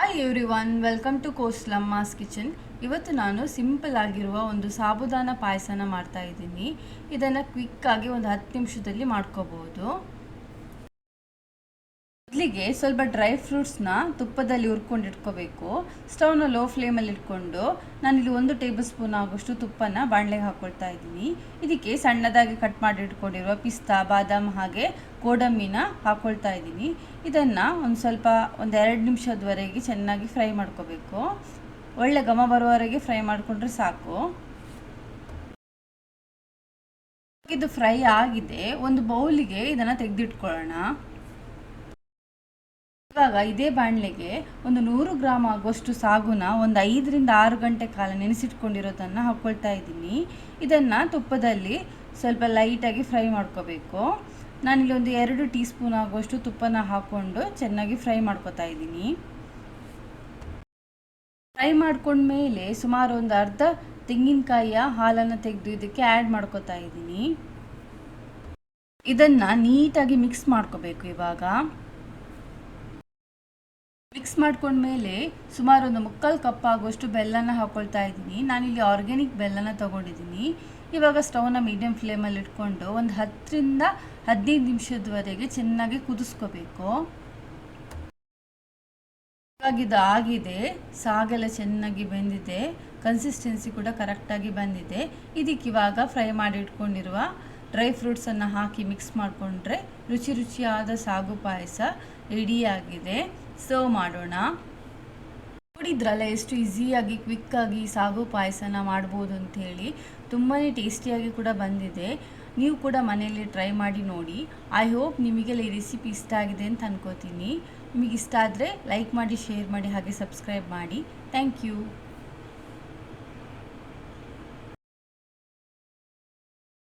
Hi everyone welcome to ಕೋಸ್ಲಮ್ಮಾಸ್ kitchen ಇವತ್ತು ನಾನು ಸಿಂಪಲ್ ಆಗಿರುವ ಒಂದು ಸಾಬುದಾನ ಪಾಯಸನ ಮಾಡ್ತಾ ಇದ್ದೀನಿ. ಇದನ್ನು ಕ್ವಿಕ್ಕಾಗಿ ಒಂದು ಹತ್ತು ನಿಮಿಷದಲ್ಲಿ ಮಾಡ್ಕೋಬೋದು ಮೊದಲಿಗೆ ಸ್ವಲ್ಪ ಡ್ರೈ ಫ್ರೂಟ್ಸ್ನ ತುಪ್ಪದಲ್ಲಿ ಹುರ್ಕೊಂಡು ಇಟ್ಕೋಬೇಕು. ಸ್ಟವ್ನ ಲೋ ಫ್ಲೇಮಲ್ಲಿ ಇಟ್ಕೊಂಡು ನಾನಿಲ್ಲಿ ಒಂದು ಟೇಬಲ್ ಸ್ಪೂನ್ ಆಗೋಷ್ಟು ತುಪ್ಪನ ಬಾಣಲೆಗೆ ಹಾಕ್ಕೊಳ್ತಾ ಇದ್ದೀನಿ. ಇದಕ್ಕೆ ಸಣ್ಣದಾಗಿ ಕಟ್ ಮಾಡಿ ಇಟ್ಕೊಂಡಿರುವ ಪಿಸ್ತಾ, ಬಾದಾಮ್ ಹಾಗೆ ಗೋಡಂಬಿನ ಹಾಕ್ಕೊಳ್ತಾ ಇದ್ದೀನಿ. ಇದನ್ನು ಒಂದು ಸ್ವಲ್ಪ ಒಂದು ಎರಡು ನಿಮಿಷದವರೆಗೆ ಚೆನ್ನಾಗಿ ಫ್ರೈ ಮಾಡ್ಕೋಬೇಕು. ಒಳ್ಳೆ ಘಮ ಬರುವವರೆಗೆ ಫ್ರೈ ಮಾಡಿಕೊಂಡ್ರೆ ಸಾಕು. ಇದು ಫ್ರೈ ಆಗಿದೆ. ಒಂದು ಬೌಲಿಗೆ ಇದನ್ನು ತೆಗೆದಿಟ್ಕೊಳ್ಳೋಣ. ಇವಾಗ ಇದೇ ಬಾಣಲೆಗೆ ಒಂದು ನೂರು ಗ್ರಾಮ್ ಆಗುವಷ್ಟು ಸಾಗುನ ಒಂದು ಐದರಿಂದ ಆರು ಗಂಟೆ ಕಾಲ ನೆನೆಸಿಟ್ಕೊಂಡಿರೋದನ್ನ ಹಾಕ್ಕೊಳ್ತಾ ಇದ್ದೀನಿ. ಇದನ್ನು ತುಪ್ಪದಲ್ಲಿ ಸ್ವಲ್ಪ ಲೈಟಾಗಿ ಫ್ರೈ ಮಾಡ್ಕೋಬೇಕು. ನಾನಿಲ್ಲಿ ಒಂದು ಎರಡು ಟೀ ಸ್ಪೂನ್ ಆಗುವಷ್ಟು ತುಪ್ಪನ ಹಾಕ್ಕೊಂಡು ಚೆನ್ನಾಗಿ ಫ್ರೈ ಮಾಡ್ಕೋತಾ ಇದ್ದೀನಿ. ಫ್ರೈ ಮಾಡ್ಕೊಂಡ್ಮೇಲೆ ಸುಮಾರು ಒಂದು ಅರ್ಧ ತೆಂಗಿನಕಾಯಿಯ ಹಾಲನ್ನು ತೆಗೆದು ಇದಕ್ಕೆ ಆ್ಯಡ್ ಮಾಡ್ಕೋತಾ ಇದ್ದೀನಿ. ಇದನ್ನು ನೀಟಾಗಿ ಮಿಕ್ಸ್ ಮಾಡ್ಕೋಬೇಕು ಇವಾಗ. ಮಿಕ್ಸ್ ಮಾಡ್ಕೊಂಡ್ಮೇಲೆ ಸುಮಾರು ಒಂದು ಮುಕ್ಕಾಲು ಕಪ್ ಆಗುವಷ್ಟು ಬೆಲ್ಲನ ಹಾಕ್ಕೊಳ್ತಾ ಇದ್ದೀನಿ. ನಾನಿಲ್ಲಿ ಆರ್ಗ್ಯಾನಿಕ್ ಬೆಲ್ಲನ ತೊಗೊಂಡಿದ್ದೀನಿ. ಇವಾಗ ಸ್ಟವ್ನ ಮೀಡಿಯಮ್ ಫ್ಲೇಮಲ್ಲಿ ಇಟ್ಕೊಂಡು ಒಂದು ಹತ್ತರಿಂದ ಹದಿನೈದು ನಿಮಿಷದವರೆಗೆ ಚೆನ್ನಾಗಿ ಕುದಿಸ್ಕೋಬೇಕು. ಇವಾಗ ಇದು ಆಗಿದೆ. ಸಾಗೆಲ್ಲ ಚೆನ್ನಾಗಿ ಬೆಂದಿದೆ. ಕನ್ಸಿಸ್ಟೆನ್ಸಿ ಕೂಡ ಕರೆಕ್ಟಾಗಿ ಬಂದಿದೆ. ಇದಕ್ಕೆ ಇವಾಗ ಫ್ರೈ ಮಾಡಿ ಇಟ್ಕೊಂಡಿರುವ ಡ್ರೈ ಫ್ರೂಟ್ಸನ್ನು ಹಾಕಿ ಮಿಕ್ಸ್ ಮಾಡಿಕೊಂಡ್ರೆ ರುಚಿ ರುಚಿಯಾದ ಸಾಗು ಪಾಯಸ ರೆಡಿಯಾಗಿದೆ ಸರ್ವ್ ಮಾಡೋಣ. ನೋಡಿದ್ರಲ್ಲ ಎಷ್ಟು ಈಸಿಯಾಗಿ ಕ್ವಿಕ್ಕಾಗಿ ಸಾಗು ಪಾಯಸನ ಮಾಡ್ಬೋದು ಅಂಥೇಳಿ. ತುಂಬಾ ಟೇಸ್ಟಿಯಾಗಿ ಕೂಡ ಬಂದಿದೆ. ನೀವು ಕೂಡ ಮನೆಯಲ್ಲಿ ಟ್ರೈ ಮಾಡಿ ನೋಡಿ. ಐ ಹೋಪ್ ನಿಮಗೆಲ್ಲ ಈ ರೆಸಿಪಿ ಇಷ್ಟ ಆಗಿದೆ ಅಂತ ಅನ್ಕೋತೀನಿ. ನಿಮಗೆ ಇಷ್ಟ ಆದರೆ ಲೈಕ್ ಮಾಡಿ ಶೇರ್ ಮಾಡಿ, ಹಾಗೆ ಸಬ್ಸ್ಕ್ರೈಬ್ ಮಾಡಿ. Thank you